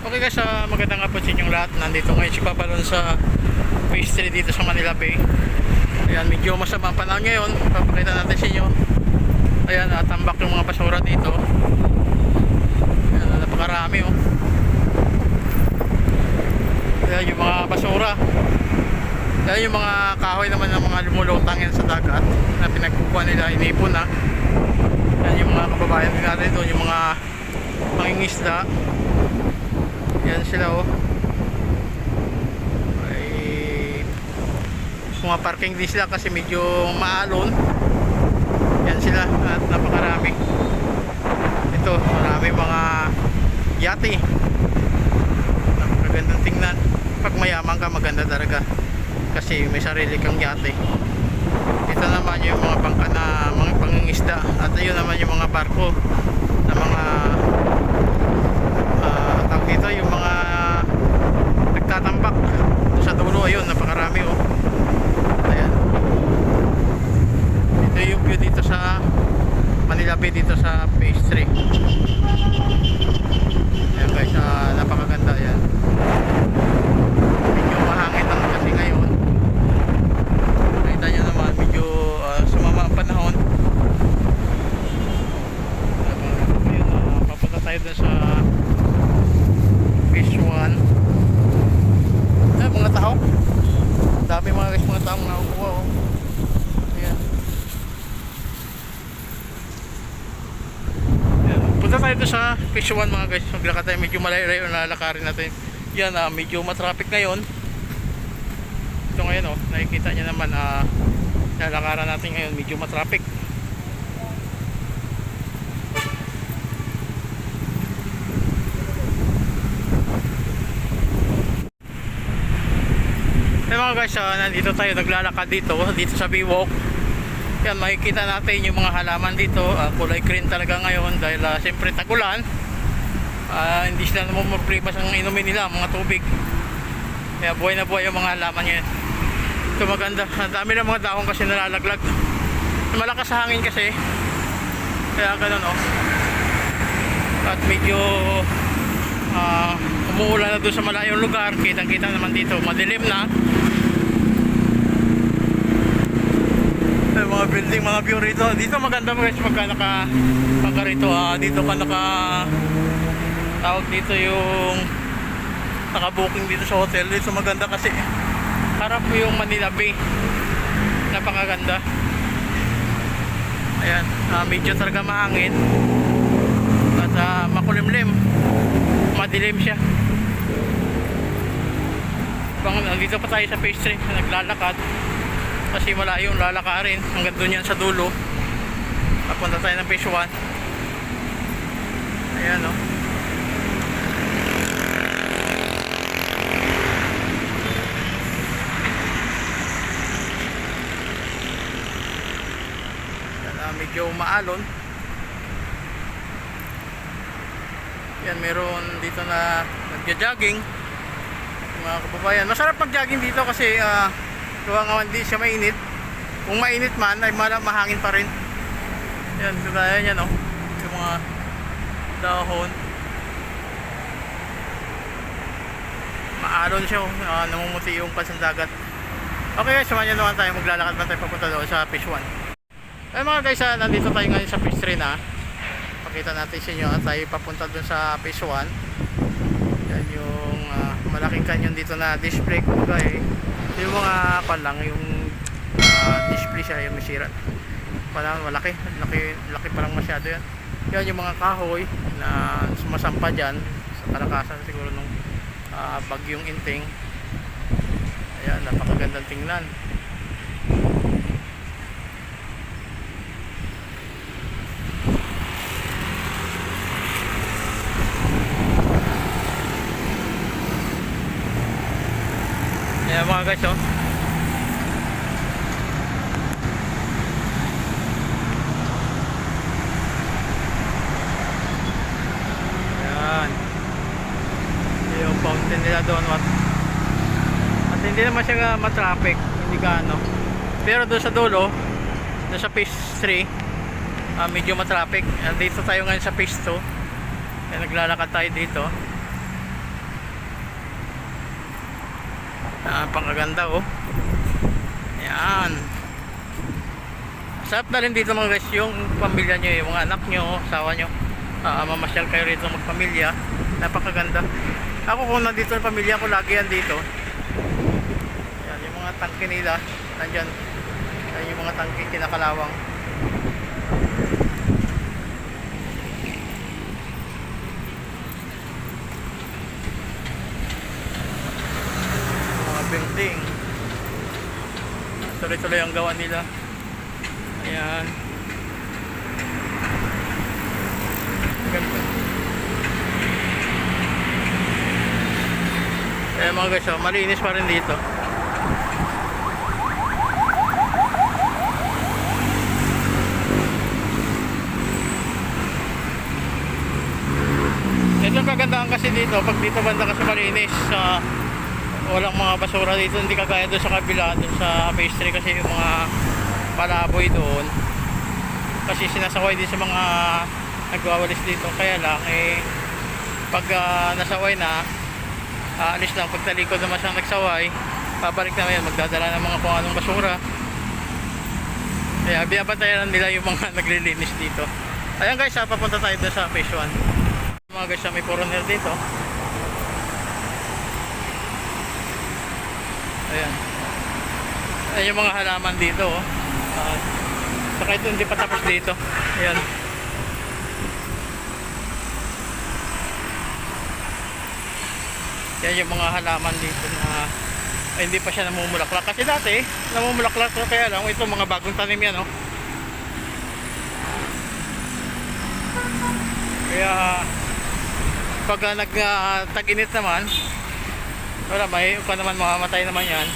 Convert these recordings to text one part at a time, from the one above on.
Okay guys, uh, magandang hapon sa inyong lahat. Nandito ngayon si Papalon sa phase 3 dito sa Manila Bay. Ayan, medyo masama ang panahon ngayon. Papakita natin sa inyo. Ayan, uh, tambak yung mga basura dito. Ayan, napakarami oh. Ayan, yung mga basura. Ayan, yung mga kahoy naman ng mga lumulutang yan sa dagat na pinagkukuha nila, inipon na. Ayan, yung mga kababayan natin doon, yung mga mangingisda. Yan sila oh. Ay mga parking din sila kasi medyo maalon. Yan sila at napakarami. Ito, marami mga yate. Napakagandang tingnan. Pag mayaman ka, maganda talaga. Kasi may sarili kang yate. Ito naman yung mga bangka na mga pangingisda at ayun naman yung mga barko na mga ah tawag dito yung mga nagtatambak Doon sa dulo ayun napakarami oh ayan ito yung view dito sa Manila Bay dito sa phase 3 ayan guys ah, napakaganda yan medyo mahangin lang kasi ngayon nakita nyo naman medyo ah, sumama ang panahon ayun ah, papunta tayo dun sa fish one ay mga tao dami mga taong nakukuha oh. ayan. Ayan. Punta tayo doon sa fish one mga guys. Maglakad tayo. Medyo malayo-layo na lalakarin natin. Yan ah medyo matraffic ngayon. Ito ngayon oh. Nakikita nyo naman ah lalakaran natin ngayon. Medyo matraffic mga guys, ah, nandito tayo naglalakad dito, dito sa Biwok. Yan, makikita natin yung mga halaman dito. ah, kulay green talaga ngayon dahil uh, siyempre tagulan. Ah, hindi sila problema sa inumin nila, mga tubig. Kaya buhay na buhay yung mga halaman ngayon. Ito maganda. Ang dami ng mga dahon kasi nalalaglag. Malakas sa hangin kasi. Kaya ganun oh. At medyo ah umuulan na doon sa malayong lugar kitang kita naman dito madilim na Ay, mga building mga view rito. Dito maganda guys pagka naka pagka rito ah, dito ka naka tawag dito yung naka-booking dito sa hotel. Dito maganda kasi harap mo yung Manila Bay. Napakaganda. Ayan ah, medyo talaga mahangin. At ah, makulimlim. Madilim siya. Bang, nandito pa tayo sa phase 3 na naglalakad kasi malayo yung lalakarin. Hanggang doon yan sa dulo. Papunta tayo ng phase 1 ayan o uh, medyo maalon yan meron dito na nagja-jogging. Mga kababayan masarap mag-jogging dito kasi uh, gawa nga hindi siya mainit. Kung mainit man ay mahangin pa rin. Yan kagaya niya no? Yung mga dahon. Maalon siya uh, namumuti yung pasandagat okay guys samahan nyo naman tayo. Maglalakad na tayo papunta doon sa fish 1 ay mga guys ah, nandito tayo ngayon sa fish 3 na. Pakita natin sa inyo at tayo papunta doon sa phase 1 yan yung ah, malaking canyon dito na display kumbaga eh? Yung mga palang yung ah, display siya yung masira palang malaki. Laki, laki palang masyado yan. Yan yung mga kahoy na sumasampa dyan sa karakasan siguro nung ah, bagyong inting. Ayan napakagandang tingnan Ayan mga guys oh. Ayan. Yung fountain nila doon. At, at hindi naman siya matraffic. Hindi ka ano. Pero doon sa dulo, doon sa phase 3, ah, medyo matraffic. At dito tayo ngayon sa phase 2. Kaya naglalakad tayo dito. Pangaganda oh. Yan. Sarap na rin dito mga guys yung pamilya nyo, yung mga anak nyo, asawa nyo. Ah, mamasyal kayo rito magpamilya. Napakaganda. Ako kung nandito yung pamilya ko, lagi yan dito. Yan, yung mga tangke nila, nandyan. Yan yung mga tangke kinakalawang. mga building tuloy-tuloy ang gawa nila. Ayan. Ganda. Ayan mga guys oh, malinis pa rin dito. Ito kagandahan kasi dito pag dito banda kasi malinis sa walang mga basura dito hindi kagaya doon sa kabila doon sa pastry kasi yung mga palaboy doon. Kasi sinasaway din sa mga nagwawalis dito. Kaya lang eh pag ah, nasaway na aalis lang pag talikod naman siyang nagsaway babalik naman yan magdadala ng mga kung anong basura. Kaya binabantayan nila yung mga naglilinis dito. Ayan guys ah, papunta tayo doon sa phase 1 mga guys ah, may coroner dito Ayan. Ayan yung mga halaman dito. Oh. Ah, saka ito hindi pa tapos dito. Ayan. Yan yung mga halaman dito na ay, hindi pa siya namumulaklak. Kasi dati, namumulaklak to kaya lang ito mga bagong tanim yan. Oh. Kaya pag uh, nag-tag-init naman, wala, may pa naman mamamatay naman yan.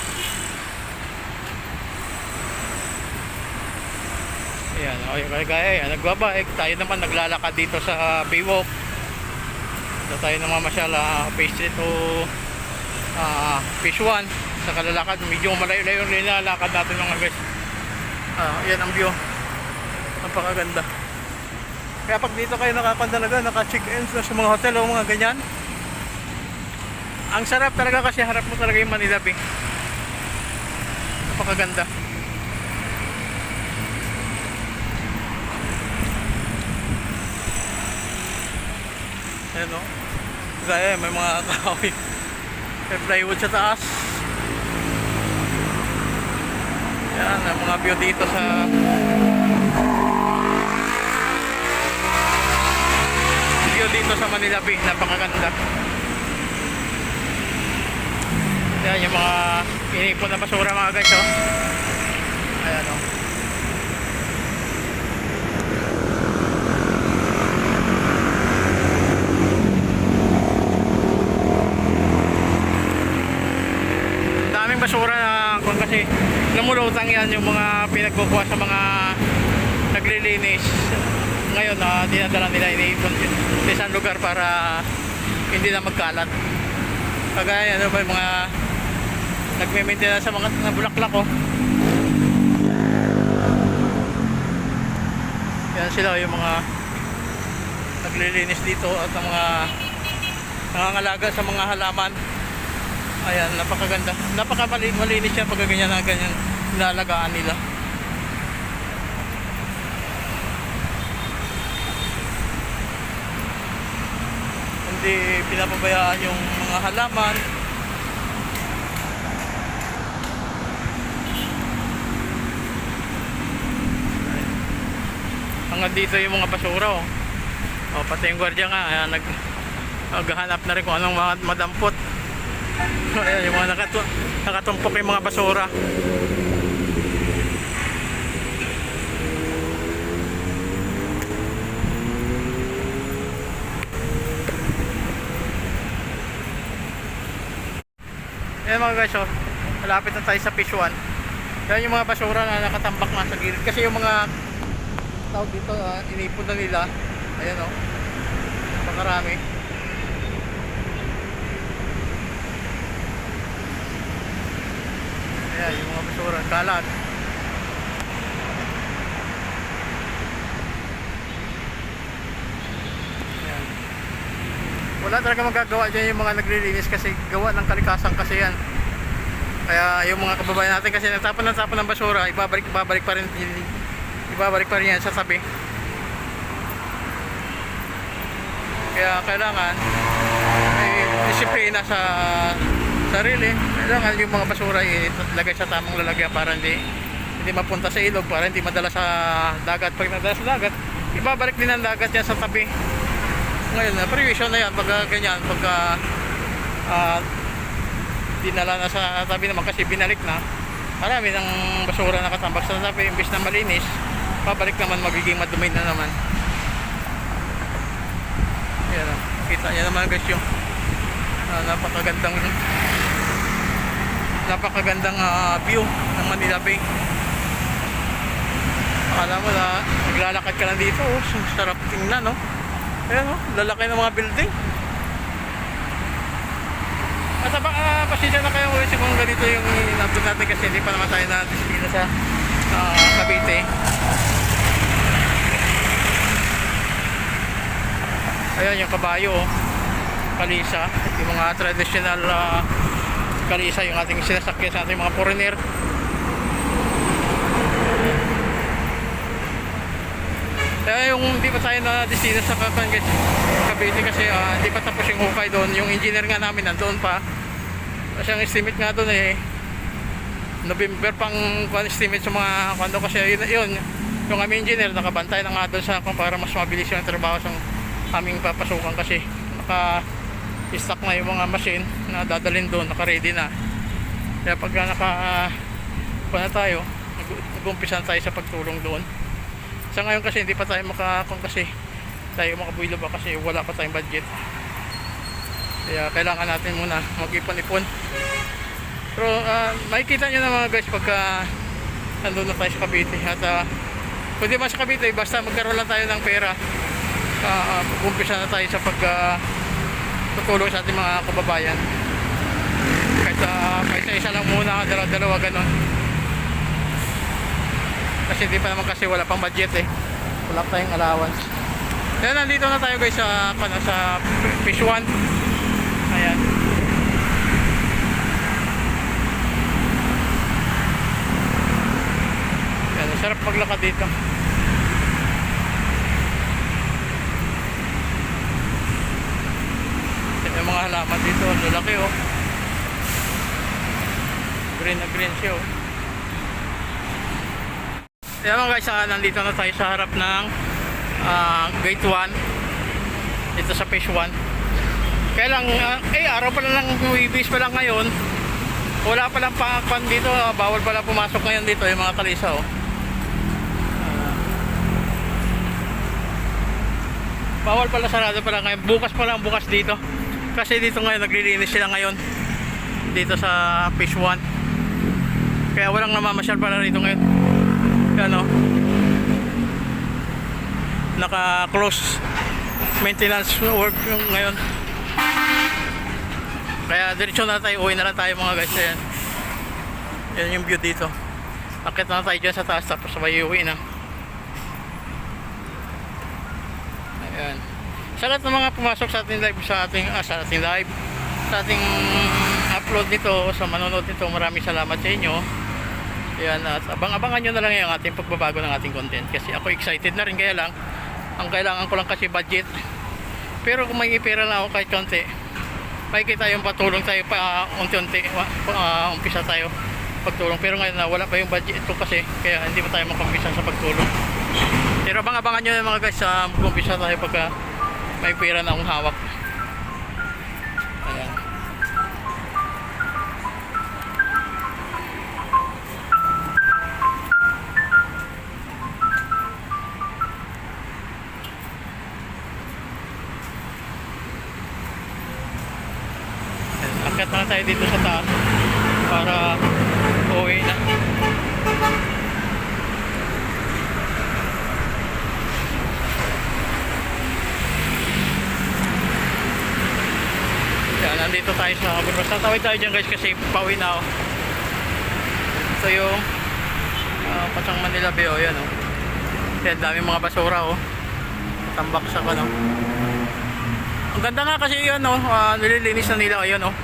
Ayan, o yung kaya yan, nagbabike. Tayo naman naglalakad dito sa Baywalk. Dito tayo namamasyala, phase 3 to ah phase 1. Sa kalalakad, medyo malayo-layo yung nilalakad natin mga guys. Ah, yan ang view. Napakaganda. Kaya pag dito kayo nakakandalaga, naka-check-in sa mga hotel o mga ganyan, ang sarap talaga kasi harap mo talaga yung Manila Bay. Napakaganda. Ayan o. Gaya, may mga kahoy. May plywood sa taas. Yan, ang mga view dito sa view dito sa Manila Bay. Napakaganda. Yan yung mga inipon na basura mga guys oh. Ayan oh. Daming basura na kung kasi namulutang yan yung mga pinagkukuha sa mga naglilinis. Ngayon na dinadala nila iniipon sa isang lugar para hindi na magkalat. Kagaya ano ba yung mga nagme-maintain sa mga bulaklak oh. Yan sila yung mga naglilinis dito at ang mga nangangalaga sa mga halaman. Ayan, napakaganda. Napakamalinis yan pag ganyan na ganyan nilalagaan nila. Hindi pinapabayaan yung mga halaman. Hanggang dito yung mga basura oh. oh pati yung gwardiya nga ayan, nag naghahanap na rin kung anong mga madampot. Ayan yung mga nakatu nakatumpok yung mga basura. Ayan mga guys oh. Malapit na tayo sa fish 1 yan yung mga basura na nakatambak na sa gilid. Kasi yung mga tawag dito, uh, inipon na nila. Ayan o. Oh. Pakarami. Ayan, yung mga basura. Kalat. Ayan. Wala talaga magagawa dyan yung mga naglilinis kasi gawa ng kalikasan kasi yan. Kaya yung mga kababayan natin kasi natapon ng tapon ng basura, ibabalik, ibabalik pa rin ibabalik pa rin yan sa tabi. Kaya kailangan may disiplina sa sarili. Kailangan yung mga basura ilagay sa tamang lalagyan para hindi hindi mapunta sa ilog, para hindi madala sa dagat. Pag nadala sa dagat, ibabalik din ang dagat yan sa tabi. Ngayon, na prevision na yan pag ganyan, pag ah, dinala na sa tabi naman kasi binalik na marami ng basura nakatambak sa tabi imbis na malinis pabalik naman magiging madumi na naman. Yan o kita nyo naman guys yung ah, napakagandang napakagandang ah, view ng Manila Bay. Akala mo na naglalakad ka lang dito oh, sarap tingnan no ayan oh, lalaki ng mga building. At uh, uh, pasensya na kayo ulit kung ganito yung in-upload natin kasi hindi pa naman tayo na-destino sa uh, Cavite. Ayan yung kabayo, oh. kalisa, yung mga traditional uh, kalisa, yung ating sinasakyan sa ating mga foreigner. Kaya yung hindi pa tayo na-destino sa Cavite Cavite kasi uh, hindi pa tapos yung hukay doon. Yung engineer nga namin nandoon pa. Kasi ang estimate nga doon eh November pang estimate sa mga kwando kasi yun, yun yung aming engineer nakabantay na nga doon sa kung para mas mabilis yung trabaho sa aming papasukan kasi naka stock na yung mga machine na dadalhin doon naka ready na. Kaya pagka naka kuha na tayo nag- nag-umpisa na tayo sa pagtulong doon. Sa ngayon kasi hindi pa tayo makakong kasi tayo makabuilo ba kasi wala pa tayong budget. Kaya kailangan natin muna mag-ipon-ipon. Pero ah, makikita nyo na mga guys pagka nandun na tayo sa Cavite. At uh, kung di ba sa Cavite basta magkaroon lang tayo ng pera uh, umpisa na tayo sa pag tutulong sa ating mga kababayan. Kahit, uh, kahit isa lang muna dalawa-dalawa ganon kasi di pa naman kasi wala pang budget eh. Wala tayong allowance. Kaya nandito na tayo guys sa, ano, sa fish 1 ayan. Yan, sarap maglakad dito. Yan yung mga halaman dito, ang lalaki oh. Green na green siya oh. Yan mga guys, ah, nandito na tayo sa harap ng ah, gate 1 dito sa fish 1 kaya lang, ah, eh araw pa lang wibis pa lang ngayon. Wala pa lang pakakpan dito ah, bawal pala pumasok ngayon dito yung mga kalisa oh. Bawal pala sarado pala ngayon. Bukas pa lang bukas dito kasi dito ngayon naglilinis sila ngayon. Dito sa fish 1 kaya walang namamasyal pala rito ngayon. Yan o naka close maintenance work yung ngayon. Kaya diretso na tayo uwi na lang tayo mga guys. Yan yan yung view dito. Akit na tayo dyan sa taas tapos sabay uwi na. Ayan. Sa lahat ng mga pumasok sa ating live sa ating ah, sa ating live sa ating upload nito sa manonood nito maraming salamat sa inyo. Ayan at abang-abangan nyo na lang yung ating pagbabago ng ating content kasi ako excited na rin kaya lang ang kailangan ko lang kasi budget. Pero kung may pera lang ako kahit konti makikita yung patulong tayo pa uh, unti-unti uh, umpisa tayo pagtulong pero ngayon na wala pa yung budget ko kasi kaya hindi pa tayo makampisa sa pagtulong pero abang-abangan nyo yung mga guys sa mag-umpisa tayo pagka may pera na akong hawak. Ayan. Akyat na tayo dito sa taas para uwi na. Yan, nandito tayo sa Burgos. Tatawid tayo dyan guys kasi pauwi na ako. Ito yung uh, Pasang Manila Bay, oh, yan oh. Yan, dami mga basura oh. Tambak sa ano. Ang ganda nga kasi yun oh, uh, nililinis na nila, ayun oh.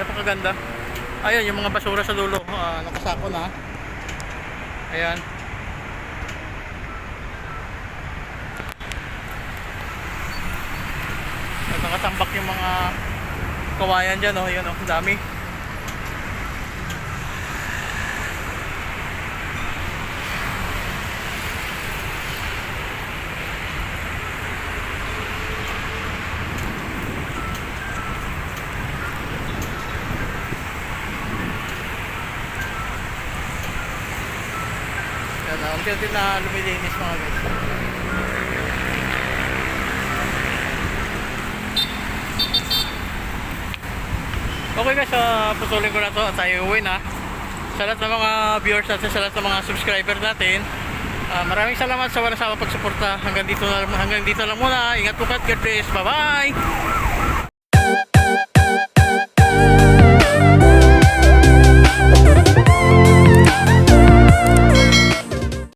Napakaganda. Ayun, yung mga basura sa dulo, ah, nakasako na. Ayan. Nakatambak yung mga kawayan dyan, oh. Yun, oh. Dami. Yan, uh, unti-unti na lumilinis mga guys. Okay guys, uh, putulin ko na to at tayo uwi na. Sa lahat ng mga viewers natin, sa lahat ng mga subscriber natin, ah, maraming salamat sa walang sawa pagsuporta. Hanggang dito na, hanggang dito lang muna. Ingat po kat, God bless. Bye-bye!